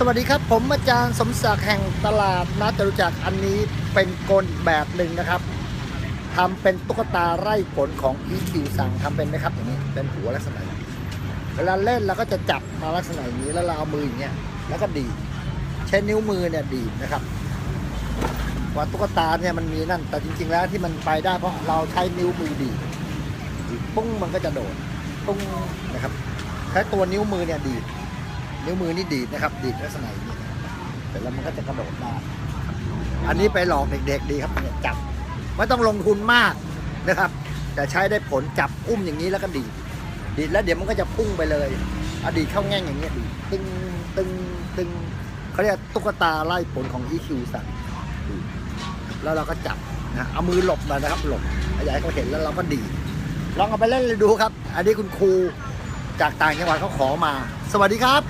สวัสดีครับ ผมอาจารย์สมศักดิ์แห่งตลาดนัดจรุจักรอันนี้เป็นกลแบบหนึ่งนะครับทำเป็นตุ๊กตาไร่ผลของ EQ สั่งทำเป็นไหมครับอย่างนี้เป็นหัวลักษณะเวลาเล่นเราก็จะจับมาลักษณะอย่างนี้แล้วเราเอามืออย่างเงี้ยแล้วก็ดีใช้นิ้วมือเนี่ยดีนะครับว่าตุ๊กตาเนี่ยมันมีนั่น แต่จริง ๆ แล้วที่มันไปได้เพราะเราใช้นิ้วมือดีปุ้งมันก็จะโดดปุ้งนะครับใช้ตัวนิ้วมือเนี่ยดี นิ้วมือนี่ดีดนะครับ ดีดลักษณะอย่างนี้เสร็จแล้วมันก็จะกระโดดได้อันนี้ไปหลอกเด็ก ๆ ดีครับเนี่ยจับไม่ต้องลงทุนมากนะครับ แต่ใช้ได้ผลจับอุ้มอย่างนี้แล้วก็ดีดดีดแล้วเดี๋ยวมันก็จะพุ่งไปเลยอดีตเข้าแง่งอย่างเงี้ยดีดตึงตึงตึงเขาเรียกตุ๊กตาไล่ผลของ EQ สั่งดีดแล้วเราก็จับนะเอามือหลบมานะครับหลบอย่าให้เขาเห็นแล้วเราก็ดีดลองเอาไปเล่นเลยดูครับ อันนี้คุณครูจากต่างจังหวัดเขาขอมา สวัสดีครับ